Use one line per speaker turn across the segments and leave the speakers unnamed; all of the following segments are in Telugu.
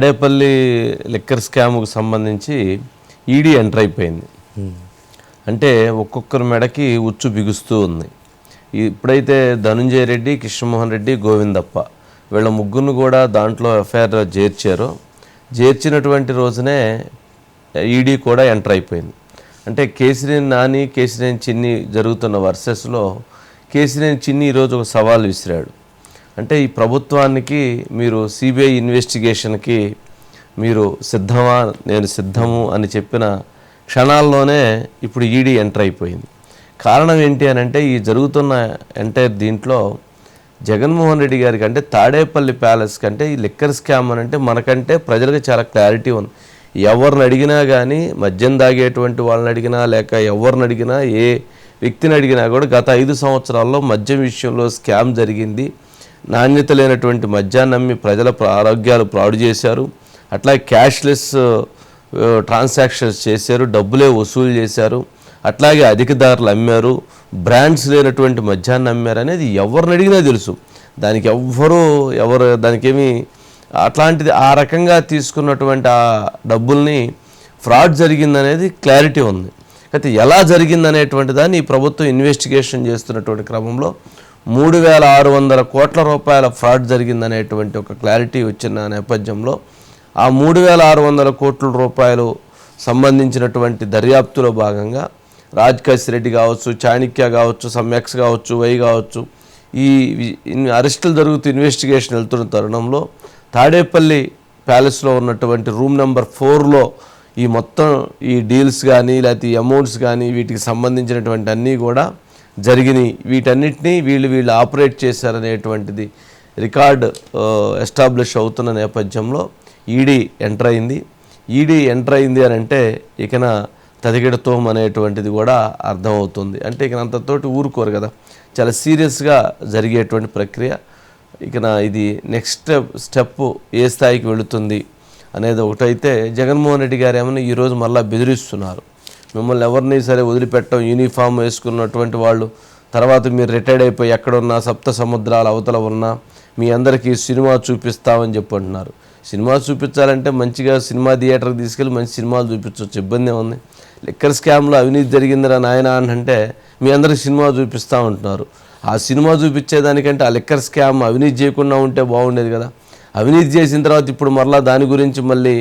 తాడేపల్లి లిక్కర్ స్కామ్కు సంబంధించి ఈడీ ఎంటర్ అయిపోయింది. అంటే ఒక్కొక్కరి మెడకి ఉచ్చు బిగుస్తూ ఉంది. ఇప్పుడైతే ధనుంజయ రెడ్డి కృష్ణమోహన్ రెడ్డి గోవిందప్ప వీళ్ళ ముగ్గురును కూడా దాంట్లో ఎఫ్ఐఆర్ చేర్చారు. చేర్చినటువంటి రోజునే ఈడీ కూడా ఎంటర్ అయిపోయింది. అంటే కేసినేని నాని కేసినేని చిన్ని జరుగుతున్న వర్సెస్లో కేసినేని చిన్ని ఈరోజు ఒక సవాల్ విసిరాడు. అంటే ఈ ప్రభుత్వానికి మీరు సిబిఐ ఇన్వెస్టిగేషన్కి మీరు సిద్ధమా? నేను సిద్ధము అని చెప్పిన క్షణాల్లోనే ఇప్పుడు ఈడీ ఎంటర్ అయిపోయింది. కారణం ఏంటి అని అంటే ఈ జరుగుతున్న ఎంటైర్ దీంట్లో జగన్మోహన్ రెడ్డి గారికి అంటే తాడేపల్లి ప్యాలెస్ కంటే ఈ లిక్కర్ స్కామ్ అని అంటే మనకంటే ప్రజలకు చాలా క్లారిటీ ఉంది. ఎవరిని అడిగినా కానీ మద్యం దాగేటువంటి వాళ్ళని అడిగినా లేక ఎవరిని అడిగినా ఏ వ్యక్తిని అడిగినా కూడా గత ఐదు సంవత్సరాల్లో మద్యం విషయంలో స్కామ్ జరిగింది. నాణ్యత లేనటువంటి మద్యాన్ని నమ్మి ప్రజల ఆరోగ్యాలు పాడు చేశారు. అట్లా క్యాష్లెస్ ట్రాన్సాక్షన్స్ చేశారు డబ్బులే వసూలు చేశారు. అట్లాగే అధిక ధరలు అమ్మారు. బ్రాండ్స్ లేనటువంటి మద్యాన్ని అమ్మారు అనేది ఎవరిని అడిగినా తెలుసు. దానికి ఎవ్వరూ ఎవరు దానికేమి అట్లాంటిది ఆ రకంగా తీసుకున్నటువంటి ఆ డబ్బుల్ని ఫ్రాడ్ జరిగిందనేది క్లారిటీ ఉంది. అయితే ఎలా జరిగిందనేటువంటి దాన్ని ఈ ప్రభుత్వం ఇన్వెస్టిగేషన్ చేస్తున్నటువంటి క్రమంలో మూడు వేల ఆరు వందల కోట్ల రూపాయల ఫ్రాడ్ జరిగిందనేటువంటి ఒక క్లారిటీ వచ్చిన నేపథ్యంలో ఆ మూడు వేల ఆరు వందల కోట్ల రూపాయలు సంబంధించినటువంటి దర్యాప్తులో భాగంగా రాజ్ రెడ్డి కావచ్చు చాణిక్య కావచ్చు సమ్యక్స్ కావచ్చు వై కావచ్చు ఈ అరెస్టులు జరుగుతూ ఇన్వెస్టిగేషన్ వెళ్తున్న తరుణంలో తాడేపల్లి ప్యాలెస్లో ఉన్నటువంటి రూమ్ నెంబర్ ఫోర్లో ఈ మొత్తం ఈ డీల్స్ కానీ లేకపోతే ఈ అమౌంట్స్ కానీ వీటికి సంబంధించినటువంటి అన్నీ కూడా జరిగినాయి వీటన్నిటినీ వీళ్ళు వీళ్ళు ఆపరేట్ చేశారనేటువంటిది రికార్డ్ ఎస్టాబ్లిష్ అవుతున్న నేపథ్యంలో ఈడీ ఎంటర్ అయింది. ఈడీ ఎంటర్ అయింది అని అంటే ఇకన తదిగిడతోం అనేటువంటిది కూడా అర్థమవుతుంది. అంటే ఇక అంతతోటి ఊరుకోరు కదా. చాలా సీరియస్గా జరిగేటువంటి ప్రక్రియ. ఇకన ఇది నెక్స్ట్ స్టెప్ స్టెప్ ఏ స్థాయికి వెళుతుంది అనేది ఒకటైతే జగన్మోహన్ రెడ్డి గారు ఏమైనా ఈరోజు మళ్ళీ బెదిరిస్తున్నారు. మిమ్మల్ని ఎవరిని సరే వదిలిపెట్టడం యూనిఫామ్ వేసుకున్నటువంటి వాళ్ళు. తర్వాత మీరు రిటైర్డ్ అయిపోయి ఎక్కడున్నా సప్త సముద్రాల అవతల ఉన్నా మీ అందరికీ సినిమా చూపిస్తామని చెప్పి అంటున్నారు సినిమా చూపించాలంటే మంచిగా సినిమా థియేటర్కి తీసుకెళ్ళి మంచి సినిమాలు చూపించవచ్చు ఇబ్బంది ఉంది లిక్కర్ స్కామ్లో అవినీతి జరిగిందిరా నాయన అని అంటే మీ అందరికి సినిమా చూపిస్తా ఉంటున్నారు. ఆ సినిమా చూపించేదానికంటే ఆ లిక్కర్ స్కామ్ అవినీతి చేయకుండా ఉంటే బాగుండేది కదా. అవినీతి చేసిన తర్వాత ఇప్పుడు మరలా దాని గురించి మళ్ళీ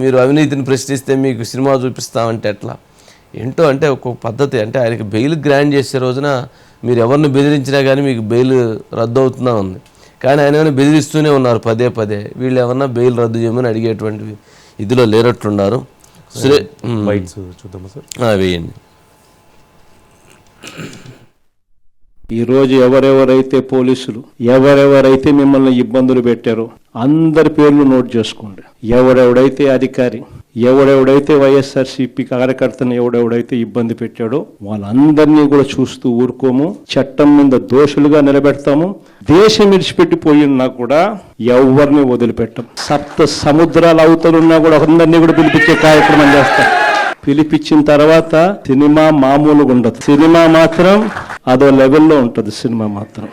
మీరు అవినీతిని ప్రశ్నిస్తే మీకు సినిమా చూపిస్తామంటే ఎట్లా? ఏంటో అంటే ఒక్కొక్క పద్ధతి. అంటే ఆయనకి బెయిల్ గ్రాండ్ చేసే రోజున మీరు ఎవరిని బెదిరించినా కానీ మీకు బెయిల్ రద్దు అవుతున్నా ఉంది. కానీ ఆయన ఏమైనా బెదిరిస్తూనే ఉన్నారు పదే పదే. వీళ్ళు ఏమన్నా బెయిల్ రద్దు చేయమని అడిగేటువంటి ఇదిలో లేనట్లున్నారు. సురే
చూద్దామా సార్?
వేయండి.
ఈరోజు ఎవరెవరైతే పోలీసులు ఎవరెవరైతే మిమ్మల్ని ఇబ్బందులు పెట్టారో అందరి పేర్లు నోట్ చేసుకోండి. ఎవడెవడైతే అధికారి ఎవడెవడైతే వైఎస్ఆర్సీపీ కార్యకర్తను ఎవడెవడైతే ఇబ్బంది పెట్టాడో వాళ్ళందరినీ కూడా చూస్తూ ఊరుకోము. చట్టం మీద దోషులుగా నిలబెడతాము. దేశం విడిచిపెట్టిపోయినా కూడా ఎవరిని వదిలిపెట్టం. సప్త సముద్రాల అవతలున్నా కూడా అందరినీ కూడా పిలిపించే కార్యక్రమం చేస్తాం. పిలిపించిన తర్వాత సినిమా మామూలుగా ఉండదు. సినిమా మాత్రం అదో లెవెల్లో ఉంటుంది సినిమా మాత్రం.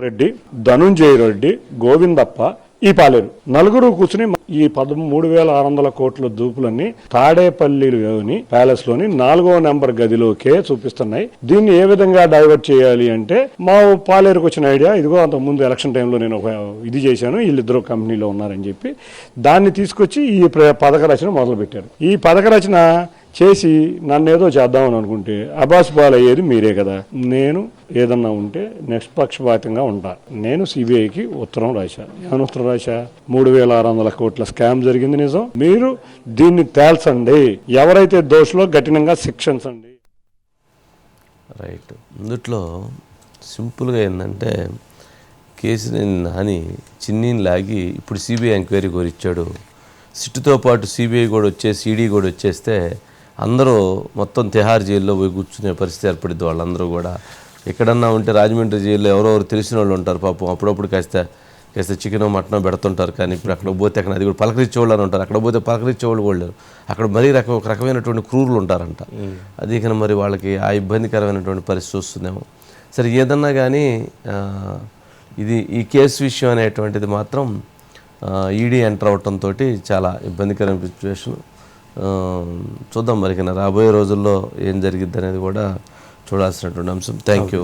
రెడ్డి ధనుంజయ రెడ్డి గోవిందప్ప ఈ పాలేరు. నలుగురు కూర్చుని ఈ పదమూడు వేల ఆరు వందల కోట్ల దూపులన్నీ తాడేపల్లిలోని ప్యాలెస్లోని నాలుగో నెంబర్ గదిలోకే చూపిస్తున్నాయి. దీన్ని ఏ విధంగా డైవర్ట్ చేయాలి అంటే మా పాలేరుకు వచ్చిన ఐడియా ఇదిగో అంత ముందు ఎలక్షన్ టైంలో నేను ఒక ఇది చేశాను వీళ్ళిద్దరు కంపెనీలో ఉన్నారని చెప్పి దాన్ని తీసుకొచ్చి ఈ ప్ర- పథక రచన మొదలుపెట్టారు. ఈ పథక రచన చేసి నన్ను ఏదో చేద్దామని అనుకుంటే అబాస్ బాల్ అయ్యేది మీరే కదా. నేను ఏదన్నా ఉంటే నిష్పక్షపాతంగా ఉంటా. నేను సిబిఐకి ఉత్తరం రాశా. ఏమని ఉత్తరం రాశా? మూడు వేల ఆరు వందల కోట్ల స్కామ్ జరిగింది నిజం. మీరు దీన్ని తేల్చండి. ఎవరైతే దోషులో కఠినంగా శిక్షించండి.
రైట్. ఇందుట్లో సింపుల్గా ఏంటంటే కేసుని నాని చిన్నీని లాగి ఇప్పుడు సిబిఐ ఎంక్వైరీ కోరిచ్చాడు. సిట్టుతో పాటు సిబిఐ కూడా వచ్చేసి ఈడీ కూడా వచ్చేస్తే అందరూ మొత్తం తిహార్ జైల్లో పోయి కూర్చునే పరిస్థితి ఏర్పడింది. వాళ్ళందరూ కూడా ఎక్కడన్నా ఉంటే రాజమండ్రి జైల్లో ఎవరెవరు తెలిసిన వాళ్ళు ఉంటారు పాపం. అప్పుడప్పుడు కాస్త కాస్త చికెన్ మటన్ పెడుతుంటారు కానీ ఇప్పుడు అక్కడ పోతే అక్కడ అది కూడా పలకరించేవాళ్ళు అని ఉంటారు. అక్కడ పోతే పలకరించేవాళ్ళు కూడా లేరు. అక్కడ మరీ రక ఒక రకమైనటువంటి క్రూరులు ఉంటారంట. అది ఇక మరి వాళ్ళకి ఆ ఇబ్బందికరమైనటువంటి పరిస్థితి వస్తుందేమో. సరే ఏదన్నా కానీ ఇది ఈ కేసు విషయం అనేటువంటిది మాత్రం ఈడీ ఎంటర్ అవటంతో చాలా ఇబ్బందికరమైన సిచ్యువేషన్ చూద్దాం మరి రాబోయే రోజుల్లో ఏం జరిగిద్ది అనేది కూడా చూడాల్సినటువంటి అంశం. Thank you